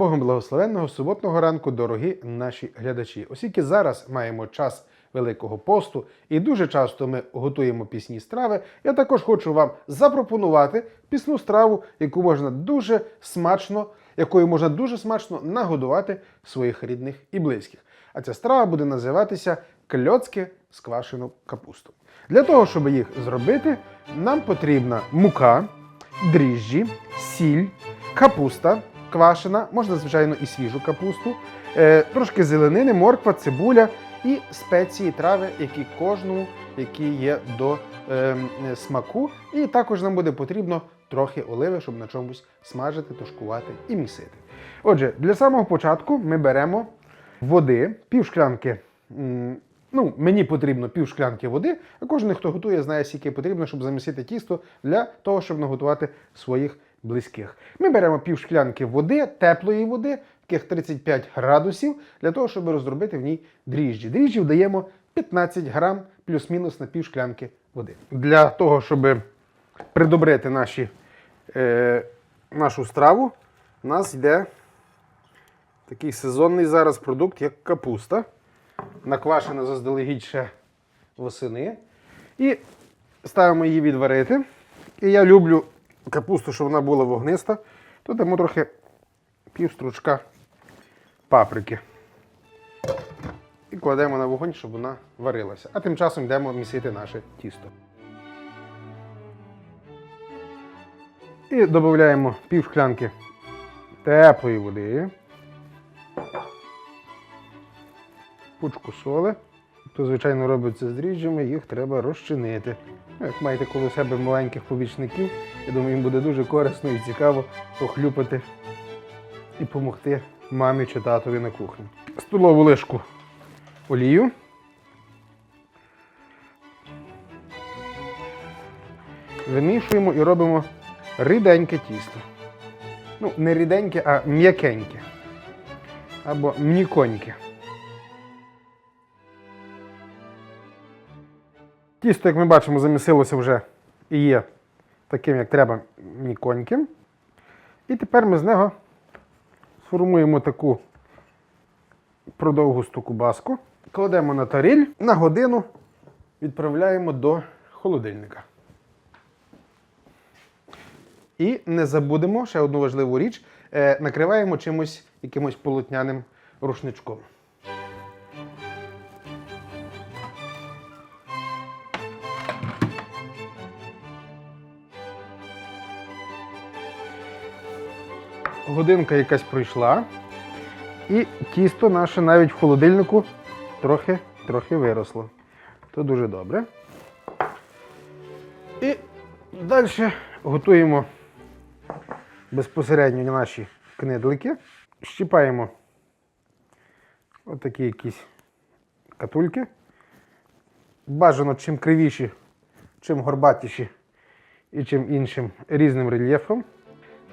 Богом благословенного суботного ранку, дорогі наші глядачі. Оскільки зараз маємо час Великого посту і дуже часто ми готуємо пісні страви, я також хочу вам запропонувати пісну страву, яку можна дуже смачно, якою можна дуже смачно нагодувати своїх рідних і близьких. А ця страва буде називатися кльоцки з квашену капусту. Для того, щоб їх зробити, нам потрібна мука, дріжджі, сіль, капуста квашена, можна, звичайно, і свіжу капусту, е, трошки зеленини, морква, цибуля і спеції, трави, які кожному, які є до е, смаку. І також нам буде потрібно трохи оливи, щоб на чомусь смажити, тушкувати і місити. Отже, для самого початку ми беремо води, пів шклянки. Ну, мені потрібно пів шклянки води, а кожен, хто готує, знає, скільки потрібно, щоб замісити тісто для того, щоб наготувати своїх близьких. Ми беремо пів шклянки води, теплої води, таких 35 градусів, для того, щоб розробити в ній дріжджі. Дріжджів даємо 15 грам плюс-мінус на пів шклянки води. Для того, щоб придобрити наші, е, нашу страву, у нас йде такий сезонний зараз продукт, як капуста. Наквашена заздалегідь ще восени. І ставимо її відварити. І я люблю капусту, щоб вона була вогниста, то дамо трохи пів стручка паприки. І кладемо на вогонь, щоб вона варилася. А тим часом йдемо місити наше тісто. І додаємо пів шклянки теплої води. Пучку соли. То, звичайно, робиться з дріжджами, їх треба розчинити. Ну, Як маєте коло себе маленьких побічників, я думаю, їм буде дуже корисно і цікаво похлюпати і допомогти мамі чи татові на кухні. Столову лишку олію. Вимішуємо і робимо ріденьке тісто. Ну, не ріденьке, а м'якеньке. Або мніконьке. Тісто, як ми бачимо, замісилося вже і є таким, як треба, міконьким. І тепер ми з нього сформуємо таку продовгусту кубаску, кладемо на таріль, на годину відправляємо до холодильника. І не забудемо ще одну важливу річ: е, накриваємо чимось якимось полотняним рушничком. Годинка якась пройшла, і тісто наше навіть в холодильнику трохи, трохи виросло. То дуже добре. І далі готуємо безпосередньо наші книдлики. Щіпаємо отакі якісь катульки. Бажано чим кривіші, чим горбатіші і чим іншим різним рельєфом.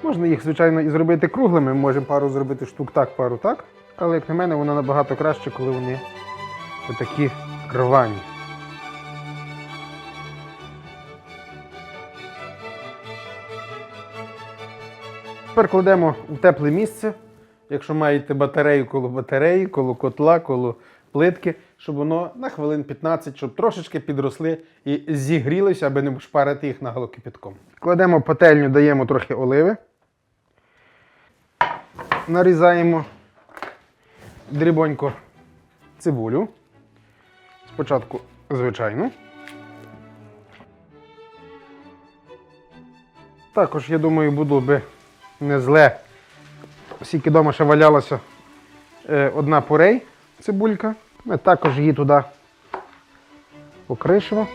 Можна їх, звичайно, і зробити круглими, ми можемо пару зробити штук так, пару так. Але, як на мене, воно набагато краще, коли вони отакі рвані. Тепер кладемо в тепле місце, якщо маєте батарею коло батареї, коло котла, коло плитки, щоб воно на хвилин 15, щоб трошечки підросли і зігрілися, аби не шпарити їх наголо кипятком. Кладемо пательню, даємо трохи оливи. Нарізаємо дрібонько цибулю. Спочатку звичайну. Також, я думаю, було би не зле. Скільки вдома ще валялася е, одна порей цибулька. Ми також її туди покришимо.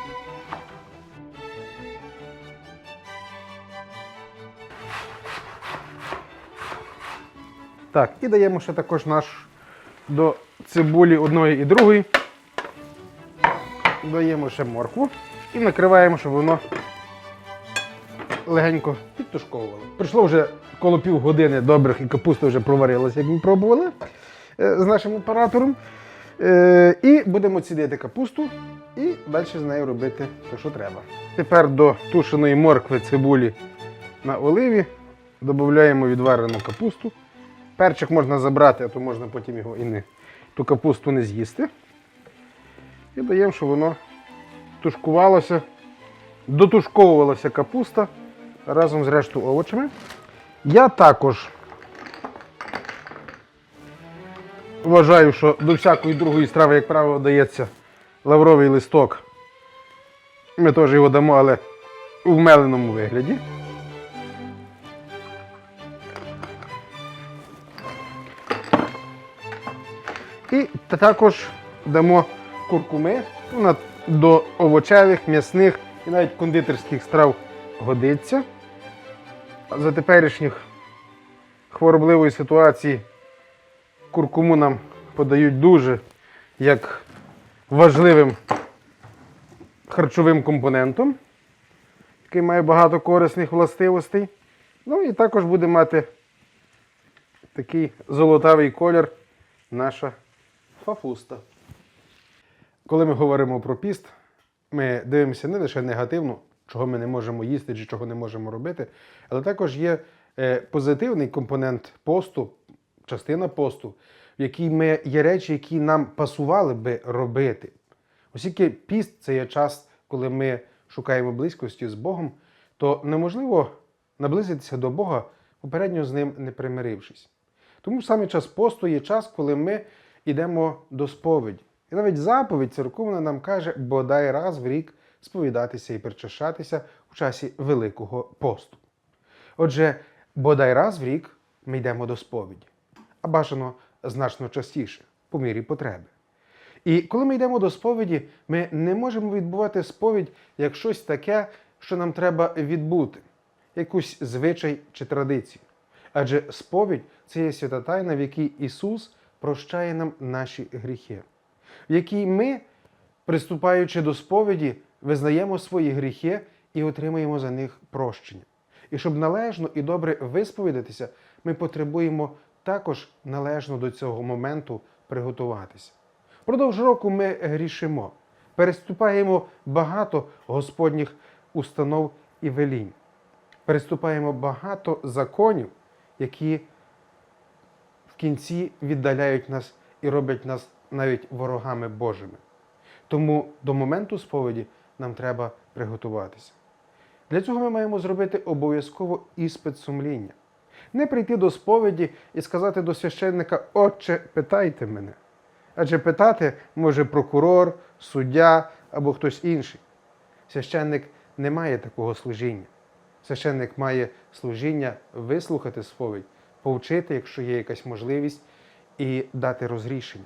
Так, і даємо ще також наш до цибулі одної і другої. Даємо ще моркву і накриваємо, щоб воно легенько підтушковувало. Прийшло вже коло півгодини добрих і капуста вже проварилася, як ми пробували е, з нашим оператором. Е, І будемо цідити капусту і далі з нею робити те, що треба. Тепер до тушеної моркви цибулі на оливі додаємо відварену капусту Перчик можна забрати, а то можна потім його і не ту капусту не з'їсти. І даємо, щоб воно тушкувалося, дотушковувалася капуста разом з решту овочами. Я також вважаю, що до всякої другої страви, як правило, дається лавровий листок. Ми теж його дамо, але у вмеленому вигляді. І також дамо куркуми до овочевих, м'ясних і навіть кондитерських страв годиться. За теперішніх хворобливої ситуації куркуму нам подають дуже як важливим харчовим компонентом, який має багато корисних властивостей. Ну і також буде мати такий золотавий колір наша фафуста. Коли ми говоримо про піст, ми дивимося не лише негативно, чого ми не можемо їсти чи чого не можемо робити, але також є е, позитивний компонент посту, частина посту, в якій ми є речі, які нам пасували би робити. Оскільки піст це є час, коли ми шукаємо близькості з Богом, то неможливо наблизитися до Бога, попередньо з ним не примирившись. Тому саме час посту є час, коли ми йдемо до сповіді. І навіть заповідь церковна нам каже, бодай раз в рік сповідатися і причащатися у часі Великого посту. Отже, бодай раз в рік ми йдемо до сповіді, а бажано значно частіше, по мірі потреби. І коли ми йдемо до сповіді, ми не можемо відбувати сповідь як щось таке, що нам треба відбути, якусь звичай чи традицію. Адже сповідь це є свята тайна, в якій Ісус прощає нам наші гріхи, в якій ми, приступаючи до сповіді, визнаємо свої гріхи і отримуємо за них прощення. І щоб належно і добре висповідатися, ми потребуємо також належно до цього моменту приготуватися. Продовж року ми грішимо, переступаємо багато Господніх установ і велінь, переступаємо багато законів, які кінці віддаляють нас і роблять нас навіть ворогами Божими. Тому до моменту сповіді нам треба приготуватися. Для цього ми маємо зробити обов'язково іспит сумління. Не прийти до сповіді і сказати до священника, Отче, питайте мене. Адже питати може прокурор, суддя або хтось інший. Священник не має такого служіння. Священник має служіння вислухати сповідь, повчити, якщо є якась можливість, і дати розрішення.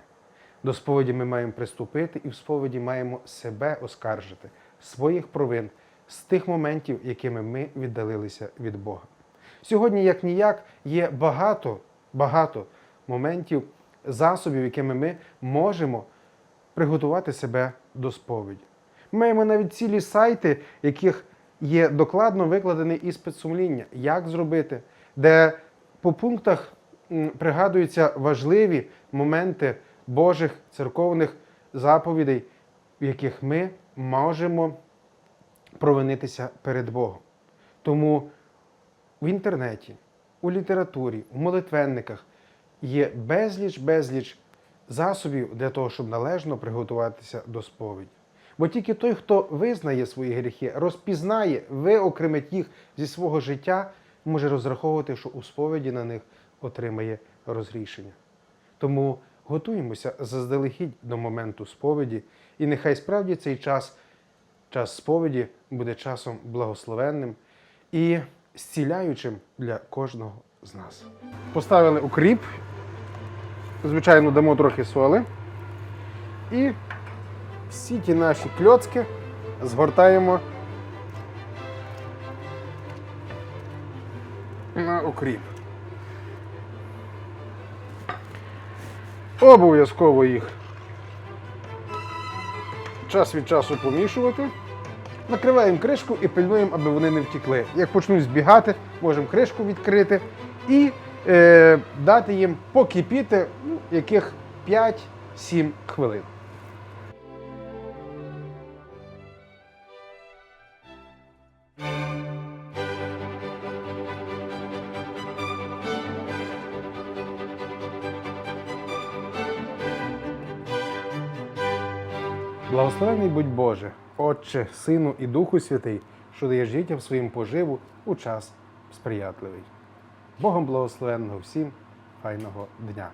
До сповіді ми маємо приступити, і в сповіді маємо себе оскаржити, своїх провин з тих моментів, якими ми віддалилися від Бога. Сьогодні, як ніяк, є багато, багато моментів, засобів, якими ми можемо приготувати себе до сповіді. Ми маємо навіть цілі сайти, яких є докладно викладений іспит сумління, як зробити, де по пунктах пригадуються важливі моменти Божих церковних заповідей, в яких ми можемо провинитися перед Богом. Тому в інтернеті, у літературі, у молитвенниках є безліч, безліч засобів для того, щоб належно приготуватися до сповіді. Бо тільки той, хто визнає свої гріхи, розпізнає, виокремить їх зі свого життя, може розраховувати, що у сповіді на них отримає розрішення. Тому готуємося заздалегідь до моменту сповіді, і нехай справді цей час, час сповіді, буде часом благословенним і зціляючим для кожного з нас. Поставили укріп, звичайно, дамо трохи соли. І всі ті наші кльоцки згортаємо на укріп. Обов'язково їх час від часу помішувати. Накриваємо кришку і пильнуємо, аби вони не втікли. Як почнуть збігати, можемо кришку відкрити і е, дати їм покипіти ну, яких 5-7 хвилин. Благословений будь Боже, Отче, Сину і Духу Святий, що даєш дітям своїм поживу у час сприятливий. Богом благословенного всім файного дня.